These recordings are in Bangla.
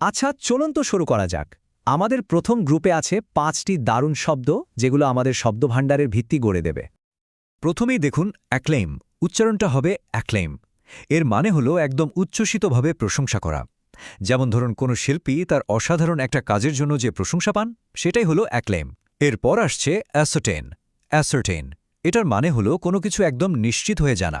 আচ্ছা চলুন তো শুরু করা যাক। আমাদের প্রথম গ্রুপে আছে পাঁচটি দারুণ শব্দ, যেগুলো আমাদের শব্দভাণ্ডারের ভিত্তি গড়ে দেবে। প্রথমেই দেখুন অ্যাক্লেম উচ্চারণটা হবে অ্যাক্লেম এর মানে হলো একদম উচ্ছ্বসিতভাবে প্রশংসা করা। যেমন ধরুন, কোনো শিল্পী তার অসাধারণ একটা কাজের জন্য যে প্রশংসা পান, সেটাই হলো অ্যাক্লেম এরপর আসছে অ্যাসোটেন। অ্যাসোটেন। এটার মানে হলো কোনো কিছু একদম নিশ্চিত হয়ে জানা।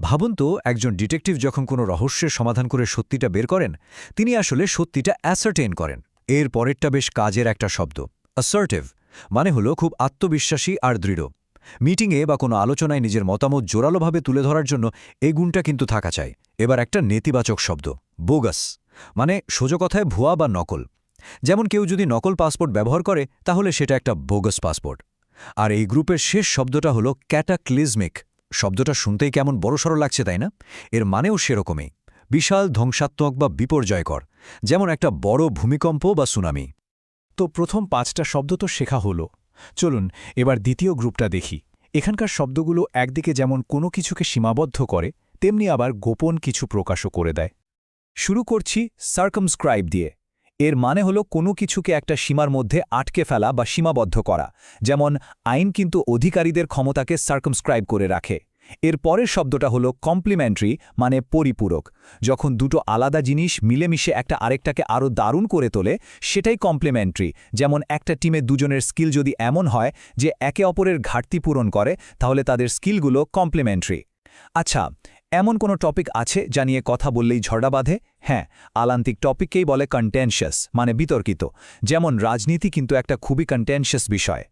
ভাবুন তো, একজন ডিটেকটিভ যখন কোনো রহস্যের সমাধান করে সত্যিটা বের করেন, তিনি আসলে সত্যিটা অ্যাসার্টেন করেন। এর পরেরটা বেশ কাজের একটা শব্দ। অ্যাসার্টিভ মানে হলো খুব আত্মবিশ্বাসী আর দৃঢ়। মিটিংয়ে বা কোনো আলোচনায় নিজের মতামত জোরালোভাবে তুলে ধরার জন্য এই গুণটা কিন্তু থাকা চাই। এবার একটা নেতিবাচক শব্দ বোগাস মানে সোজো কথায় ভুয়া বা নকল। যেমন কেউ যদি নকল পাসপোর্ট ব্যবহার করে, তাহলে সেটা একটা বোগাস পাসপোর্ট। আর এই গ্রুপের শেষ শব্দটা হলো ক্যাটাক্লিজমিক শব্দটা শুনতেই কেমন বড়সড় লাগছে, তাই না? এর মানেও সেরকমই। বিশাল, ধ্বংসাত্মক বা বিপর্যয়কর, যেমন একটা বড় ভূমিকম্প বা সুনামি। তো প্রথম পাঁচটা শব্দ তো শেখা হলো। চলুন, এবার দ্বিতীয় গ্রুপটা দেখি। এখানকার শব্দগুলো একদিকে যেমন কোনো কিছুকে সীমাবদ্ধ করে, তেমনি আবার গোপন কিছু প্রকাশও করে দেয়। শুরু করছি সার্কমস্ক্রাইব দিয়ে। এর মানে হলো কোনো কিছুকে একটা সীমার মধ্যে আটকে ফেলা বা সীমাবদ্ধ করা, যেমন আইন কিন্তু অধিকারীদের ক্ষমতাকে সার্কমস্ক্রাইব করে রাখে। এর পরের শব্দটা হলো কমপ্লিমেন্টারি মানে পরিপূরক। যখন দুটো আলাদা জিনিস মিলেমিশে একটা আরেকটাকে আরও দারুণ করে তোলে, সেটাই কমপ্লিমেন্টারি যেমন একটা টিমে দুজনের স্কিল যদি এমন হয় যে একে অপরের ঘাটতি পূরণ করে, তাহলে তাদের স্কিলগুলো কমপ্লিমেন্টারি আচ্ছা এমন কোনো টপিক আছে যা নিয়ে কথা বললেই ঝড়া বাঁধে? হ্যাঁ আলান্তিক টপিককেই বলে কন্টেনশিয়াস মানে বিতর্কিত। যেমন রাজনীতি কিন্তু একটা খুবই কন্টেনশিয়াস বিষয়।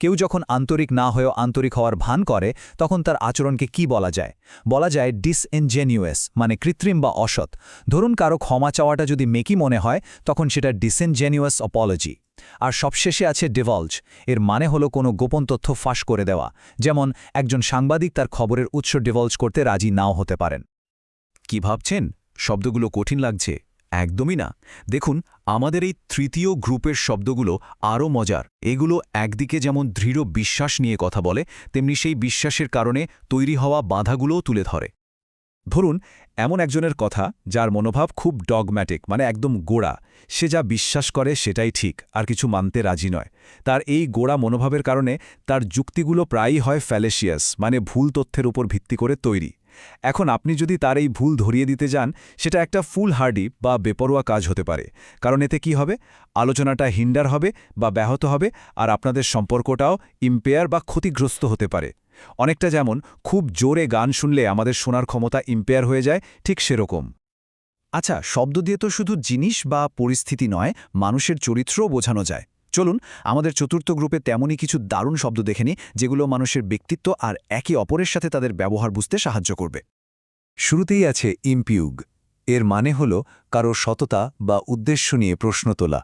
কেউ যখন আন্তরিক না হয়েও আন্তরিক হওয়ার ভান করে, তখন তার আচরণকে কি বলা যায়? বলা যায় ডিসএনজেনিউয়াস মানে কৃত্রিম বা অসৎ। ধরুন কারও ক্ষমা চাওয়াটা যদি মেকি মনে হয়, তখন সেটা ডিসএনজেনিউয়াস অপোলজি আর সবশেষে আছে ডিভলজ এর মানে হলো কোনো গোপন তথ্য ফাঁস করে দেওয়া। যেমন, একজন সাংবাদিক তার খবরের উৎস ডিভলজ করতে রাজি নাও হতে পারেন। কি ভাবছেন? শব্দগুলো কঠিন লাগছে। একদমই না। দেখুন, আমাদের এই তৃতীয় গ্রুপের শব্দগুলো আরও মজার। এগুলো একদিকে যেমন দৃঢ় বিশ্বাস নিয়ে কথা বলে, তেমনি সেই বিশ্বাসের কারণে তৈরি হওয়া বাধাগুলোও তুলে ধরে। ধরুন, এমন একজনের কথা যার মনোভাব খুব ডগম্যাটিক মানে একদম গোড়া। সে যা বিশ্বাস করে সেটাই ঠিক, আর কিছু মানতে রাজি নয়। তার এই গোড়া মনোভাবের কারণে তার যুক্তিগুলো প্রায়ই হয় ফ্যালেশিয়াস মানে ভুল তথ্যের উপর ভিত্তি করে তৈরি। এখন আপনি যদি তার এই ভুল ধরিয়ে দিতে যান, সেটা একটা ফুল হার্ডি বা বেপরোয়া কাজ হতে পারে। কারণ এতে কি হবে? আলোচনাটা হিন্ডার হবে বা ব্যাহত হবে, আর আপনাদের সম্পর্কটাও ইম্পেয়ার বা ক্ষতিগ্রস্ত হতে পারে। অনেকটা যেমন খুব জোরে গান শুনলে আমাদের শোনার ক্ষমতা ইম্পেয়ার হয়ে যায়, ঠিক সেরকম। আচ্ছা শব্দ দিয়ে তো শুধু জিনিস বা পরিস্থিতি নয়, মানুষের চরিত্রও বোঝানো যায়। চলুন, আমাদের চতুর্থ গ্রুপে তেমনই কিছু দারুণ শব্দ দেখেনি যেগুলো মানুষের ব্যক্তিত্ব আর একে অপরের সাথে তাদের ব্যবহার বুঝতে সাহায্য করবে। শুরুতেই আছে ইম্পিউগ এর মানে হল কারও সততা বা উদ্দেশ্য নিয়ে প্রশ্ন তোলা।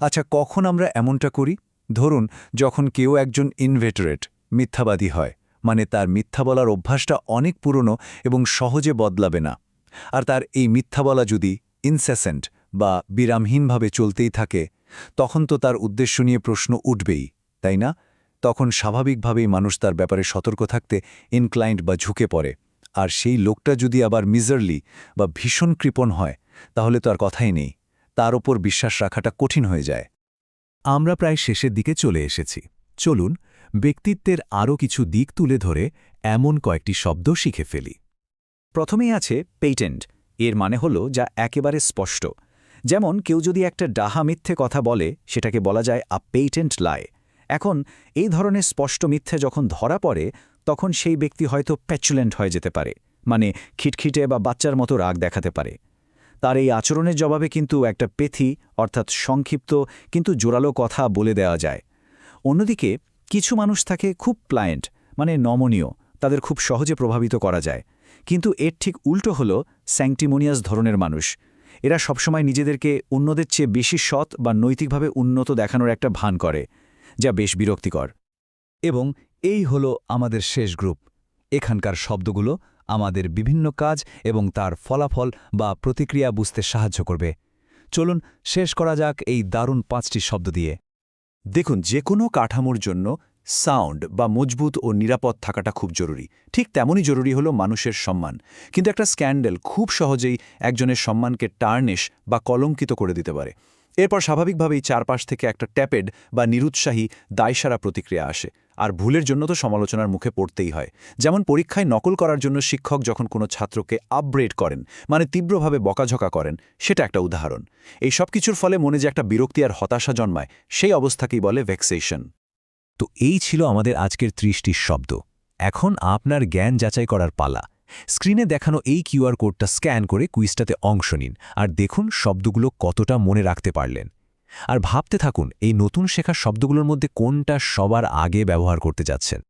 আচ্ছা কখন আমরা এমনটা করি? ধরুন, যখন কেউ একজন ইনভেটারেট মিথ্যাবাদী হয়। মানে তার মিথ্যা বলার অভ্যাসটা অনেক পুরনো এবং সহজে বদলাবে না। আর তার এই মিথ্যা বলা যদি ইনসেসেন্ট বা বিরামহীনভাবে চলতেই থাকে, তখন তো তার উদ্দেশ্য নিয়ে প্রশ্ন উঠবেই, তাই না? তখন স্বাভাবিকভাবেই মানুষ তার ব্যাপারে সতর্ক থাকতে ইনক্লাইন্ড বা ঝুঁকে পড়ে। আর সেই লোকটা যদি আবার মিজারলি বা ভীষণ কৃপণ হয়, তাহলে তো আর কথাই নেই। তার ওপর বিশ্বাস রাখাটা কঠিন হয়ে যায়। আমরা প্রায় শেষের দিকে চলে এসেছি। চলুন ব্যক্তিত্বের আরও কিছু দিক তুলে ধরে এমন কয়েকটি শব্দ শিখে ফেলি। প্রথমেই আছে পেটেন্ট এর মানে হল যা একেবারে স্পষ্ট। যেমন কেউ যদি একটা ডাহা মিথ্যে কথা বলে, সেটাকে বলা যায় আ পেটেন্ট লাই এখন এই ধরনের স্পষ্ট মিথ্যে যখন ধরা পড়ে, তখন সেই ব্যক্তি হয়তো প্যাচুলেন্ট হয়ে যেতে পারে মানে খিটখিটে বা বাচ্চার মতো রাগ দেখাতে পারে। তার এই আচরণের জবাবে কিন্তু একটা পেথি, অর্থাৎ সংক্ষিপ্ত, কিন্তু জোরালো কথা বলে দেওয়া যায়। অন্যদিকে কিছু মানুষ থাকে খুব প্লায়েন্ট মানে নমনীয়, তাদের খুব সহজে প্রভাবিত করা যায়। কিন্তু এর ঠিক উল্টো হল স্যাংটিমোনিয়াস ধরনের মানুষ। এরা সবসময় নিজেদেরকে অন্যদের চেয়ে বেশি সৎ বা নৈতিকভাবে উন্নত দেখানোর একটা ভান করে, যা বেশ বিরক্তিকর। এবং এই হল আমাদের শেষ গ্রুপ। এখানকার শব্দগুলো আমাদের বিভিন্ন কাজ এবং তার ফলাফল বা প্রতিক্রিয়া বুঝতে সাহায্য করবে। চলুন শেষ করা যাক এই দারুণ পাঁচটি শব্দ দিয়ে। দেখুন যে কোনো কাঠামোর জন্য সাউন্ড বা মজবুত ও নিরাপদ থাকাটা খুব জরুরি। ঠিক তেমনই জরুরি হলো মানুষের সম্মান। কিন্তু একটা স্ক্যান্ডেল খুব সহজেই একজনের সম্মানকে টার্নিশ বা কলঙ্কিত করে দিতে পারে। এরপর স্বাভাবিকভাবেই চারপাশ থেকে একটা ট্যাপেড বা নিরুৎসাহী দায়সারা প্রতিক্রিয়া আসে। আর ভুলের জন্য তো সমালোচনার মুখে পড়তেই হয়। যেমন পরীক্ষায় নকল করার জন্য শিক্ষক যখন কোনো ছাত্রকে আপগ্রেড করেন মানে তীব্রভাবে বকাঝকা করেন, সেটা একটা উদাহরণ। এই সব কিছুর ফলে মনে যে একটা বিরক্তি আর হতাশা জন্মায়, সেই অবস্থাকেই বলে ভেক্সেশন তো এই ছিল আমাদের আজকের ত্রিশটি শব্দ। এখন আপনার জ্ঞান যাচাই করার পালা। স্ক্রিনে দেখানো এই কিউআর কোডটা স্ক্যান করে কুইজটাতে অংশ নিন আর দেখুন শব্দগুলো কতটা মনে রাখতে পারলেন। আর ভাবতে থাকুন, এই নতুন শেখা শব্দগুলোর মধ্যে কোনটা সবার আগে ব্যবহার করতে যাচ্ছেন।